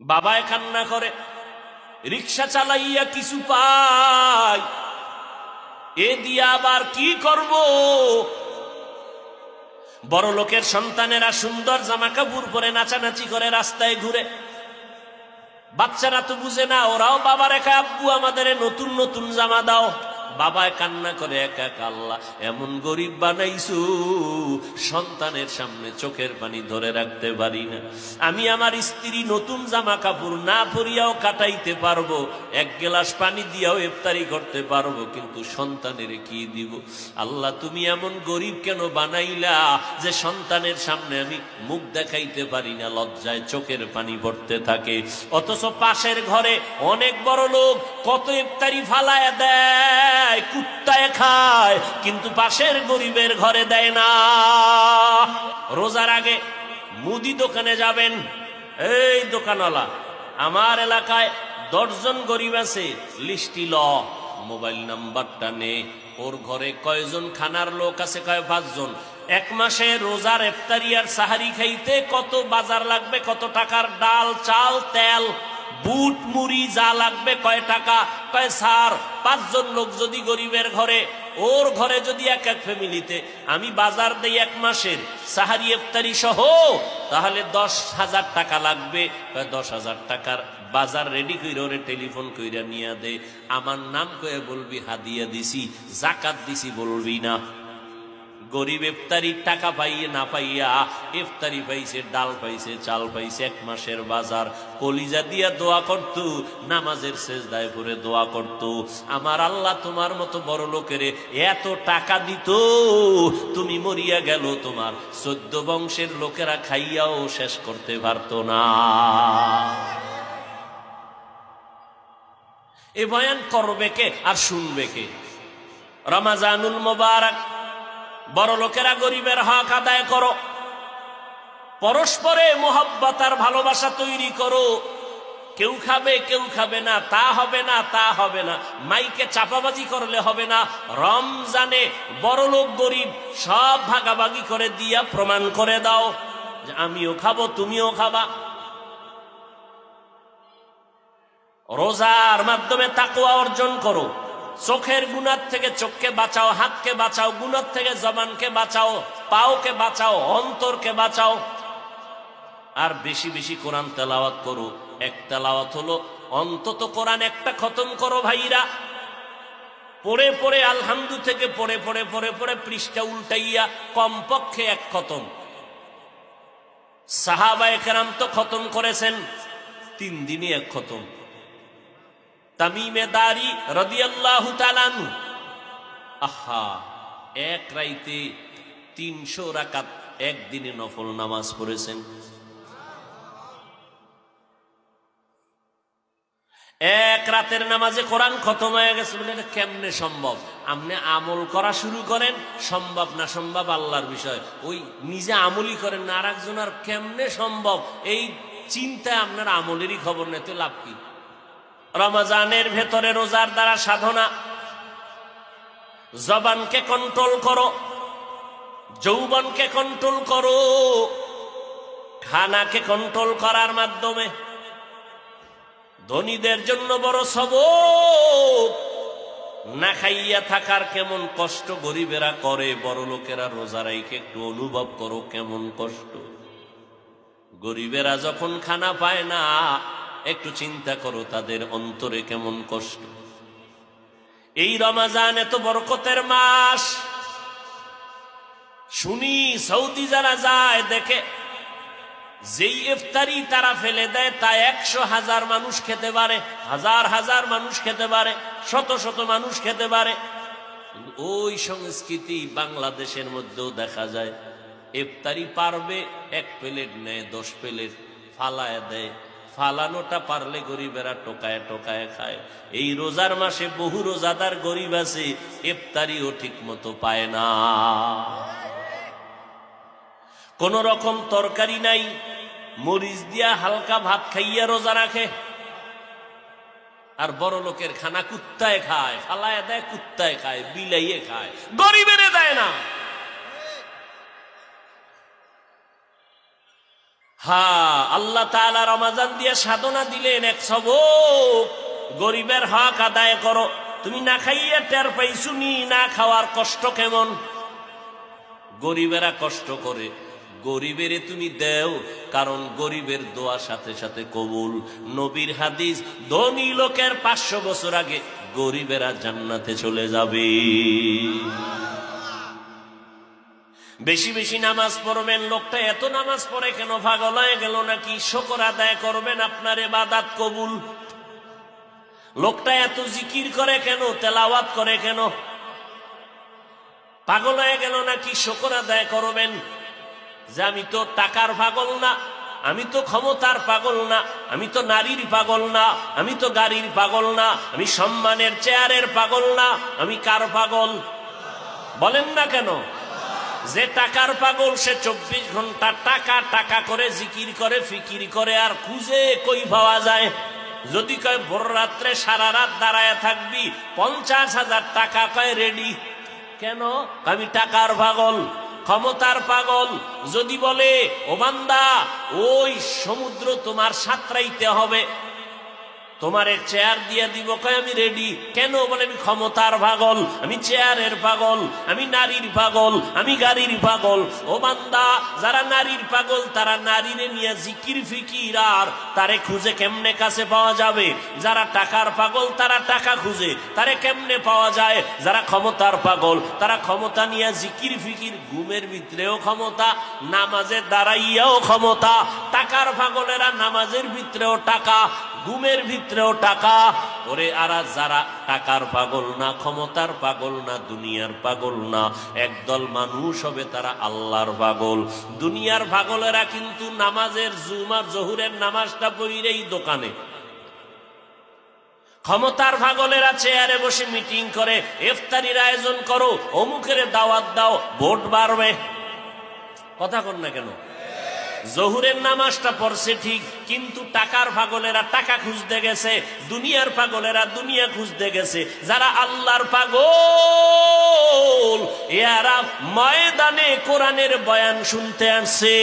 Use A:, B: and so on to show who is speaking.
A: বাবায় কান্না করে, রিক্সা চালাইয়া কিছু পাই এ দিয়া আবার কি করব? বড় লোকের সন্তানেরা সুন্দর জামা কাপড় পরে নাচানাচি করে রাস্তায় ঘুরে। বাচ্চারা তো বুঝে না, ওরাও বাবার একা আব্বু আমাদের নতুন নতুন জামা দাও। বাবায় কান্না করে একা একা আল্লাহ, এমন গরিব বানাইছু, সন্তানের সামনে চোখের পানি ধরে রাখতে পারি না। আমি আমার স্ত্রী নতুন জামা কাপড় না পরিয়াও কাটাইতে পারব, এক গ্লাস পানি দিয়াও ইফতারি করতে পারব, কিন্তু সন্তানের কি দিব? আল্লাহ, তুমি এমন গরিব কেন বানাইলা যে সন্তানের সামনে আমি মুখ দেখাইতে পারি না, লজ্জায় চোখের পানি পড়তে থাকে। অথচ পাশের ঘরে অনেক বড় লোক কত ইফতারি ফালায় দেয়। কুত্তায় খায়, কিন্তু পাশের গরিবের ঘরে দেয় না। রোজার আগে মুদি দোকানে যাবেন। এই দোকানওয়ালা, আমার এলাকায় দশজন গরিব আছে, লিস্টি ল, মোবাইল নাম্বারটা নে। ওর ঘরে কয়জন খানার লোক আছে, কয় পাঁচজন? এক মাসে রোজার ইফতারি আর সাহারি খাইতে কত বাজার লাগবে, কত টাকার ডাল, চাল, তেল? বুট, মুড়ি, যা লাগবে কয় টাকা? কয় সার পাঁচজন লোক যদি গরিবের ঘরে, ওর ঘরে যদি এক এক ফ্যামিলিতে, আমি বাজার দেই এক মাসের, সাহারি, ইফতারি সহ, তাহলে দশ হাজার টাকা লাগবে। দশ হাজার টাকার বাজার রেডি কইরা ওরে টেলিফোন কইরা নিয়ে দে। আমার নাম কয়ে বলবি, হাদিয়া দিছি, জাকাত দিছি বলবি না। গরিব ইফতারির টাকা পাইয়ে না পাইয়া ইফতারি পাইছে, ডাল পাইছে, চাল পাইছে, এক মাসের বাজার। কলিজা দিয়া দোয়া করত, নামাজের শেষদায় পরে দোয়া করত। আমার আল্লাহ তোমার মতো বড় লোকেরে এত টাকা দিত, তুমি মরিয়া গেল তোমার। চোদ্দ বংশের লোকেরা খাইয়াও শেষ করতে পারতো না। এ বয়ান করবে কে আর শুনবে কে? রমাজানুল মোবারক বড় লোকেরা গরিবের হক আদায় করো। পরস্পরে মোহব্বত ভালোবাসা তৈরি করো। কেউ খাবে কেউ খাবে না, তা হবে না, তা হবে না। মাইকে চাপাবাজি করলে হবে না। রমজানে বড় লোক গরিব, সব ভাগাভাগি করে দিয়া প্রমাণ করে দাও যে আমিও খাব, তুমিও খাবা। রোজার মাধ্যমে তাকুয়া অর্জন করো। চোখের গুণার থেকে চোখকে বাঁচাও, হাতকে বাঁচাও, গুণার থেকে জবানকে বাঁচাও, পাওকে বাঁচাও, অন্তরকে বাঁচাও। আর বেশি বেশি কোরআন তেলাওয়াত করো। এক তেলাওয়াত হলো, অন্তত কোরআন একটা খতম করো ভাইরা। পড়ে পড়ে আলহামদু থেকে পড়ে পড়ে পড়ে পড়ে পৃষ্ঠা উল্টাইয়া কমপক্ষে এক খতম। সাহাবায়ে কেরাম তো খতম করেছেন, তিন দিনই এক খতম। তালানু এক রাইতে তিনশো একদিনে নফল নামাজ পড়েছেন। এক রাতের নামাজে কোরআন খতম হয়ে গেছে বলে এটা কেমনে সম্ভব? আপনি আমল করা শুরু করেন, সম্ভব না সম্ভব আল্লাহর বিষয়। ওই নিজে আমলই করেন না একজন আর কেমনে সম্ভব? এই চিন্তায় আপনার আমলেরই খবর নেই, তো লাভ কি? রমজানের ভেতরে রোজার দ্বারা সাধনা। জবানকে কন্ট্রোল করো, যৌবনকে কন্ট্রোল করো, খানাকে কন্ট্রোল করার মাধ্যমে। ধনীদের জন্য বড় সব না খাইয়া থাকার কেমন কষ্ট, গরিবেরা করে, বড় লোকেরা রোজা রাইকে একটু অনুভব করো কেমন কষ্ট। গরিবেরা যখন খানা পায় না একটু চিন্তা করো, তাদের অন্তরে কেমন কষ্ট। এই রমাজান এত বরকতের মাস। শুনি, সৌদি যারা যায়, দেখে যেই ইফতারি তারা ফেলে দেয়, তা একশো হাজার মানুষ খেতে পারে, হাজার হাজার মানুষ খেতে পারে, শত শত মানুষ খেতে পারে। ওই সংস্কৃতি বাংলাদেশের মধ্যেও দেখা যায়, ইফতারি পারবে, এক প্লেট নেয়, দশ প্লেট ফালায় দেয়। ফালানোটা পারলে গরিবেরা টোকায় টোকায় খায়। এই রোজার মাসে বহু রোজাদার গরিব আছে, ইফতারিও ঠিক মতো পায় না। কোন রকম তরকারি নাই, মরিচ দিয়া হালকা ভাত খাইয়া রোজা রাখে। আর বড় লোকের খানা কুত্তায় খায়, ফালায় দেয় কুত্তায় খায়, বিলাইয়ে খায়। গরিবেরে দেয় না। হা আল্লাহ তাআলা রমাজান দিয়ে সাধনা দিলেন এক সবক। গরিবের হক আদায় করো। তুমি না খাইয়া টের পাইছুনি না খাওয়ার কষ্ট কেমন? গরিবেরা কষ্ট করে। গরিবের তুমি দেও, কারণ গরিবের দোয়া সাথে সাথে কবুল। নবীর হাদিস ধনী লোকের পাঁচশো বছর আগে গরিবেরা জান্নাতে চলে যাবে। বেশি বেশি নামাজ পড়বেন, লোকটা এত নামাজ পড়ে কেন পাগল হয়ে গেল নাকি? শকর আদায় করবেন আপনার বাদাত কবুল। লোকটা এত জিকির করে কেন? তেলাওয়াত করে কেন? পাগল হয়ে গেল নাকি? শকর আদায় করবেন। যে আমি তো টাকার পাগল না, আমি তো ক্ষমতার পাগল না, আমি তো নারীর পাগল না, আমি তো গাড়ির পাগল না, আমি সম্মানের চেয়ারের পাগল না, আমি কার পাগল? বলেন না কেন? যে টাকার পাগল সে চব্বিশ ঘণ্টা টাকা টাকা করে জিকির করে, ফিকির করে, আর খুঁজে কই পাওয়া যায়? যদি কয়, ভোর রাত্রে সারা রাত দাঁড়ায় থাকবি, পঞ্চাশ হাজার টাকা কয় রেডি কেন? আমি টাকার পাগল, ক্ষমতার পাগল। যদি বলে, ও বান্দা, ওই সমুদ্র তোমার সাঁতরাইতে হবে। তোমার চেয়ার দিয়ে দিব। কয়, আমি রেডি কেন? বলে, আমি ক্ষমতার পাগল, আমি চেয়ারের পাগল, আমি নারীর পাগল, আমি গাড়ির পাগল। ও বান্দা, যারা নারীর পাগল, তারা নারীরে নিয়ে জিকির ফিকির, আর তারে খুঁজে কেমনে কাছে পাওয়া যাবে? যারা টাকার পাগল, তারা টাকা খুঁজে, তারে কেমনে পাওয়া যায়? যারা ক্ষমতার পাগল, তারা ক্ষমতা নিয়ে জিকির ফিকির, ঘুমের ভিতরেও ক্ষমতা, নামাজে দাঁড়াইয়াও ক্ষমতা। টাকার পাগলেরা নামাজের ভিতরেও টাকা ঘুমের ভিতরেও টাকা, ওরে আর যারা টাকার পাগল না, ক্ষমতার পাগল না, দুনিয়ার পাগল না, একদল মানুষ হবে তারা আল্লাহর পাগল। দুনিয়ার পাগলেরা কিন্তু নামাজের জুমার জহুরের নামাজটা পড়িরেই দোকানে। ক্ষমতার ভাগলেরা চেয়ারে বসে মিটিং করে, ইফতারির আয়োজন করো, অমুকের দাওয়াত দাও, ভোট বাড়বে। কথা কর না কেন? জহুরের নামাজটা পড়ছে ঠিক, কিন্তু টাকার পাগলেরা টাকা খুঁজতে গেছে, দুনিয়ার পাগলেরা দুনিয়া খুঁজতে গেছে। যারা আল্লাহর পাগল, এরা ময়দানে কোরআনের বয়ান শুনতে আসে।